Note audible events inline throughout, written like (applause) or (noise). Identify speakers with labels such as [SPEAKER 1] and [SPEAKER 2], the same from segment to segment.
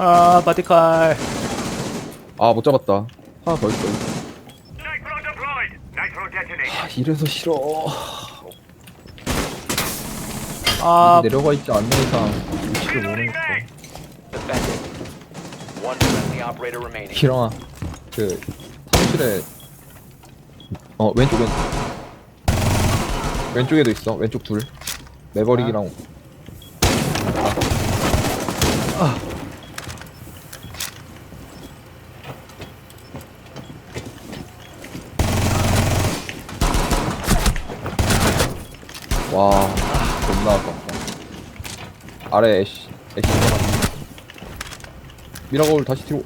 [SPEAKER 1] 아 바디칼
[SPEAKER 2] 아 못 잡았다 하나 더 있어
[SPEAKER 3] Nitro deployed. Nitro detonated.
[SPEAKER 2] 아 이래서 싫어
[SPEAKER 1] 아
[SPEAKER 2] 내려가 있지 않는 이상 위치를 모르겠어
[SPEAKER 3] mag.
[SPEAKER 4] Defended. One friendly operator remaining.
[SPEAKER 2] 희랑아 그 사무실에 어 왼쪽 왼쪽 왼쪽에도 있어 왼쪽 둘 매버릭이랑 와 겁나 아깝다 아래 애쉬 애쉬 미라골 다시 뒤로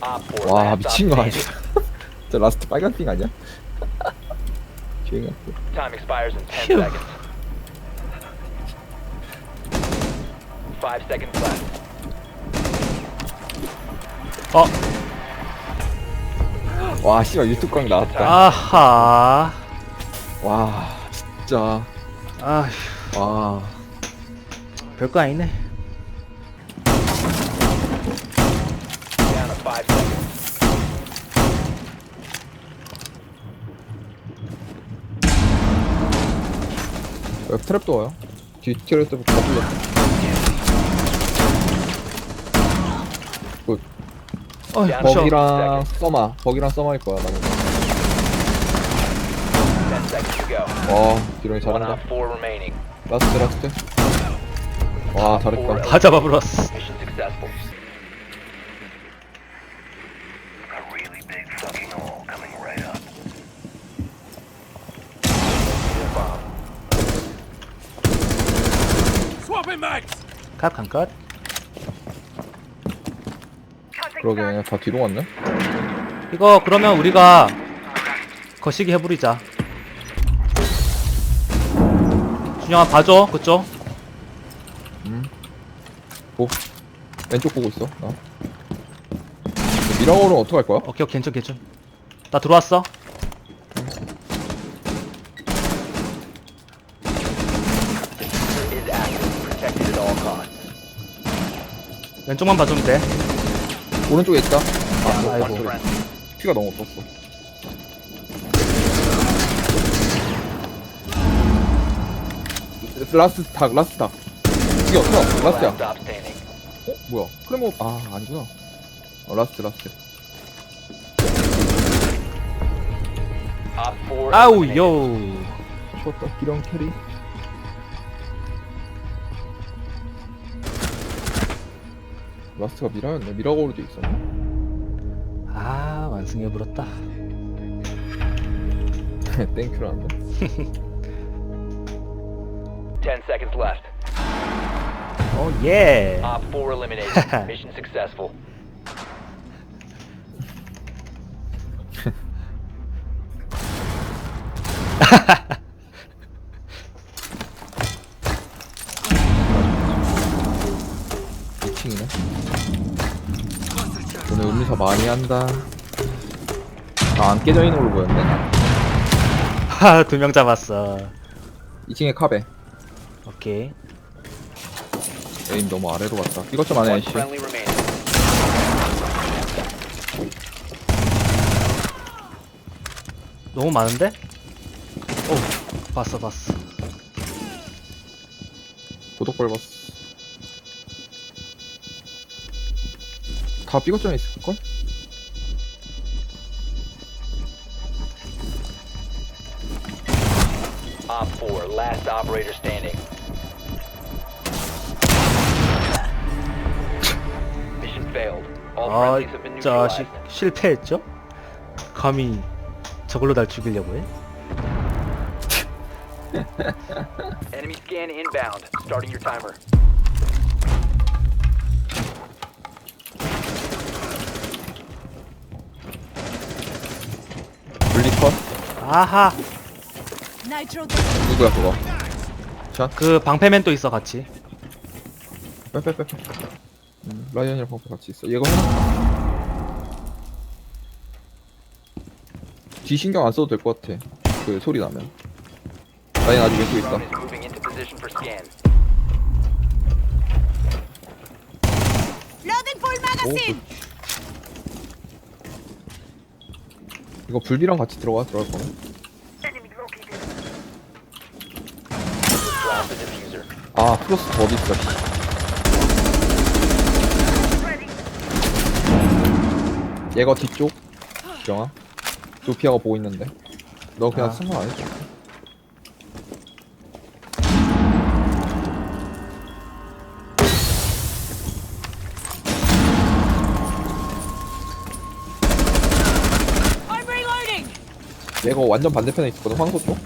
[SPEAKER 2] 4와
[SPEAKER 4] last
[SPEAKER 2] 미친 거 아니야?
[SPEAKER 4] standing. (laughs)
[SPEAKER 2] 저 라스트 빨간 핑 아니야? (laughs) 주행이 없고
[SPEAKER 4] Time expires in 10
[SPEAKER 1] Phew.
[SPEAKER 4] seconds. 5 seconds left.
[SPEAKER 1] 어,
[SPEAKER 2] 와 씨발 유튜브 강 나왔다
[SPEAKER 1] 아하
[SPEAKER 2] 와 진짜.
[SPEAKER 1] 아
[SPEAKER 2] 와.
[SPEAKER 1] 별거 아니네.
[SPEAKER 4] Down to 5 seconds.
[SPEAKER 2] 여기 트랩도 와요? 뒤 트랩도 다 불렸다 굿.
[SPEAKER 1] 어이
[SPEAKER 4] 야,
[SPEAKER 2] 버기랑 써마. 버기랑 써마일 거야 나는
[SPEAKER 4] 10 seconds to go.
[SPEAKER 2] 와
[SPEAKER 4] One
[SPEAKER 2] 잘한다
[SPEAKER 4] op 4 remaining.
[SPEAKER 2] 라스트 라스트 와 잘했다
[SPEAKER 1] 다 잡아버렸어
[SPEAKER 4] Mission successful.
[SPEAKER 3] A really big fucking hole coming right up.
[SPEAKER 4] Bomb.
[SPEAKER 1] 컷한컷
[SPEAKER 2] 그러게 다 뒤로 갔네
[SPEAKER 1] 이거 그러면 우리가 거시기 해부리자 준영아 봐줘. 그쪽.
[SPEAKER 2] 보 왼쪽 보고 있어. 나 미라골은 어떻게 할 거야?
[SPEAKER 1] 오케이 오케이 괜찮 괜찮. 나 들어왔어.
[SPEAKER 4] Is active. Protected at all costs.
[SPEAKER 1] 왼쪽만 봐주면 돼.
[SPEAKER 2] 오른쪽에 있다.
[SPEAKER 4] Down to
[SPEAKER 2] 아
[SPEAKER 4] one
[SPEAKER 2] 아이고.
[SPEAKER 4] friendly.
[SPEAKER 2] 피가 너무 없었어 라스트 닭 라스트 닭. 죽여 죽여 라스트야.
[SPEAKER 4] Last stop standing.
[SPEAKER 2] 어? 뭐야? 크레모 아 아니구나. 어 라스트 라스트.
[SPEAKER 4] Op 4
[SPEAKER 1] 아우
[SPEAKER 4] eliminated.
[SPEAKER 1] 요.
[SPEAKER 2] 좋았다 기령 캐리. 라스트가 미라였네. 미라고로도 있었네.
[SPEAKER 1] 아 완승해버렸다. (laughs)
[SPEAKER 2] 땡큐라는데 (laughs)
[SPEAKER 4] 10 seconds left.
[SPEAKER 1] 오예
[SPEAKER 4] Op 4 eliminated. Mission successful.
[SPEAKER 2] 이층이네 오늘 음료사 많이 한다 아안 깨져 있는 걸로 보였네
[SPEAKER 1] 하두 명 잡았어
[SPEAKER 2] 2층에 카베
[SPEAKER 1] 오케이
[SPEAKER 2] 에임 너무 아래로 갔다 이것 좀 안 해
[SPEAKER 4] One
[SPEAKER 2] 애쉬
[SPEAKER 4] friendly remaining.
[SPEAKER 1] 너무 많은데? 오 봤어 봤어
[SPEAKER 2] 고독 밟았어 다 삐걱점에 있을걸?
[SPEAKER 4] Op 4, last operator standing.
[SPEAKER 1] 아 자식
[SPEAKER 4] neutralized.
[SPEAKER 1] 실패했죠? 감히 저걸로 날 죽이려고 해?
[SPEAKER 4] Enemy scan inbound. Starting your timer.
[SPEAKER 2] 블리컷?
[SPEAKER 1] 아하
[SPEAKER 5] Nitro
[SPEAKER 2] 누구야 그거 샷?
[SPEAKER 1] 그 방패맨 또 있어 같이
[SPEAKER 2] 빼빼빼빼 음, 라이언이랑 펑크 같이 있어. 얘가 하나 뒤 신경 안 써도 될 것 같아. 그 소리 나면. 라이언 아직 왼쪽에 있다.
[SPEAKER 5] Full magazine.
[SPEAKER 2] 이거 불비랑 같이 들어가? 들어갈
[SPEAKER 4] diffuser.
[SPEAKER 2] 아 플러스 더 어디 있어 얘가 뒤쪽? 정아? 조피아가 보고 있는데? 너 그냥
[SPEAKER 1] 아.
[SPEAKER 2] 상관 안 해줘
[SPEAKER 5] I'm reloading.
[SPEAKER 2] 얘가 완전 반대편에 있었거든 황소 쪽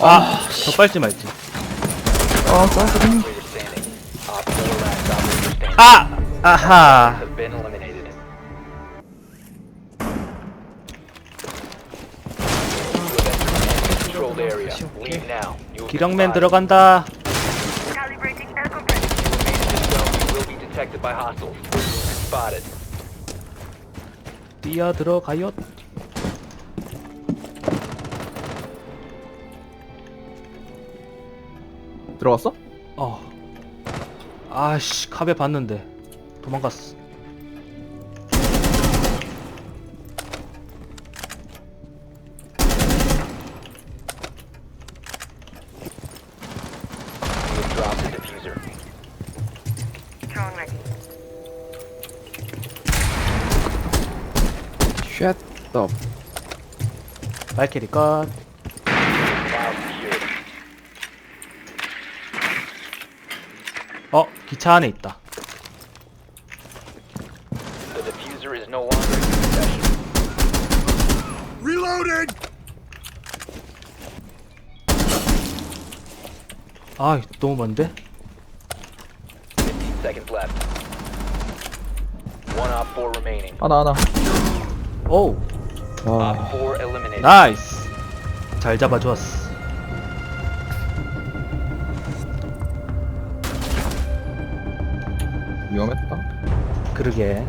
[SPEAKER 1] 아, 더 빨지 말지.
[SPEAKER 2] 아 짱스
[SPEAKER 4] operator standing. Op 4 last operator standing.
[SPEAKER 1] 아! 아하. 기령맨. 들어간다. 뛰어 들어가요.
[SPEAKER 2] 들어갔어?
[SPEAKER 1] 어. 아씨, 카베 봤는데 도망갔어.
[SPEAKER 4] Diffuser.
[SPEAKER 2] 쉣더
[SPEAKER 1] 발키리 컷. 기차 안에 있다.
[SPEAKER 4] The diffuser is no longer in your possession.
[SPEAKER 1] 아, 너무 먼데?
[SPEAKER 4] 15 seconds left. One op 4 remaining.
[SPEAKER 2] 하나 하나 아
[SPEAKER 4] Op 4 eliminated.
[SPEAKER 1] 나이스. 잘 잡아 주었어.
[SPEAKER 2] 위험했다
[SPEAKER 1] 그러게.